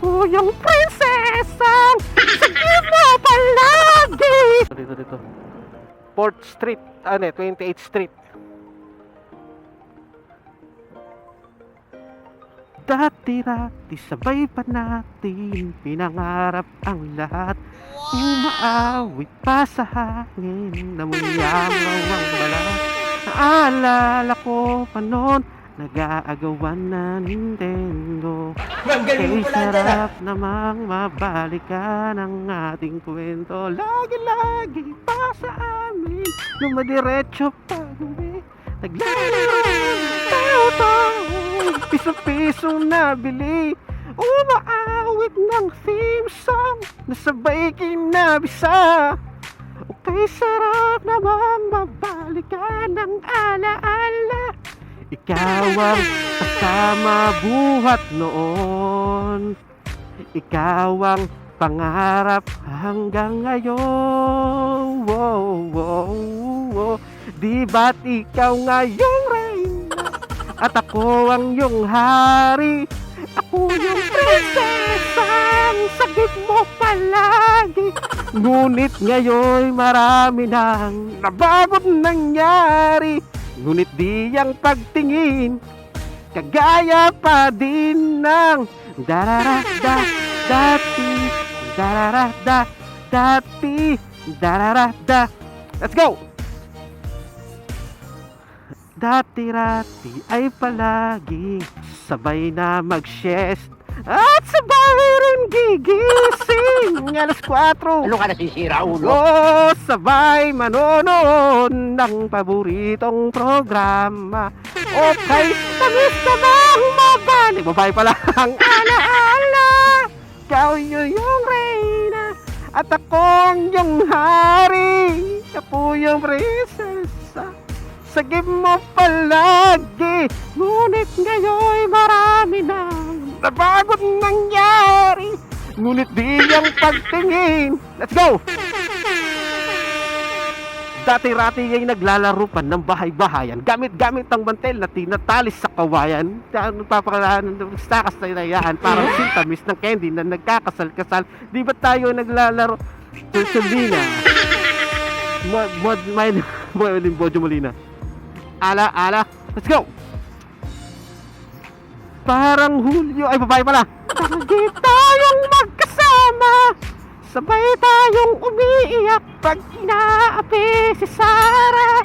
Ako yung prinsesang Sige mo palagi. Dito, dito 4th Street, ano eh, 28th Street. Dati-dati sabay pa natin Pinangarap ang lahat. Umaawit pa sa hangin Namuyamaw ang balat Naalala ko pa noon Nag-aagawan na Nintendo. Kay dyan ah. sarap namang mabalikan ang ating kwento. Lagi-lagi pa sa amin Lumadiretso pa gabi Naglalaro Tao-tao Piso-piso nabili Umaawit ng theme song Nasabay kinabisa O kay sarap namang mabalikan ang alaala ikaw ang kasama buhat noon. Ikaw ang pangarap hanggang ngayon. Wow, wow, wow. Di ba't ikaw ngayong reyna At ako ang iyong hari. Ako yung prinsesang sagip mo palagi. Ngunit ngayon marami nang nabagod nangyari Ngunit di ang pagtingin Kagaya pa din ng Dararada Dati Dararada Dati Dararada Let's go! Dati-rati ay palagi Sabay na mag-siest At sabay rin gigising Alas 4 Ano ka nasisira, ulo? Oh, sabay manonood ng paboritong programa. Okay, tamis ka bang mabalik? Babae pala ang alaala. Ikaw yun yung reyna at ako ang yung hari. Ako yung prinsesa. Sagip mo palagi Ngunit ngayon marami nang Nabagod nangyari. Ngunit di ang pagtingin. Let's go! Dati-rati ay naglalaro pa ng bahay-bahayan. Gamit-gamit ang mantel na tinatalis sa kawayan. Kaya nagpapakalaan ng stakas na inayaan Parang sintamis ng candy na nagkakasal-kasal. Di ba tayo naglalaro? Tulsulina Mod, mod, mine, Moelin Bojo Molina Ala, ala, let's go! Parang Hulyo, ay babae pala. Lagi tayong magkasama. Sabay tayong umiiyak Pag inaapi si Sarah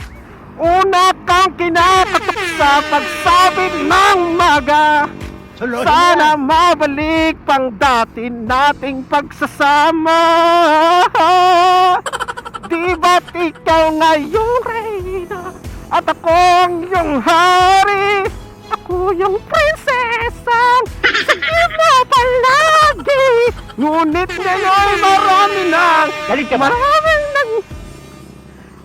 Una kang kinakatok sa pagsabi ng maga. Sana mabalik pang dati nating pagsasama. Di ba't ikaw ngayong reyna At ako ang iyong hari. Ako yung prinsesang Sige mo palagi. Ngunit ngayon marami nang Galit ka ba? Maraming nang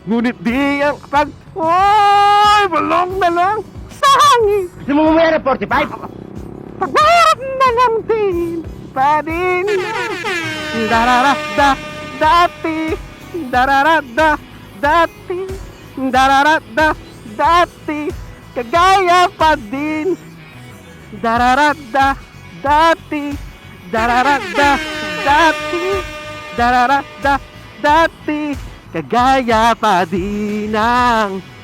Ngunit di ang pag Oy, balong na lang sa hangin. Gusto mo mamaya ng 45? Pagbarap na lang din pa din. Dararada dati. Dararada dati Dararada dati Kagaya pa din. Dararada dati Dararada dati. Dararada dati Kagaya pa din ang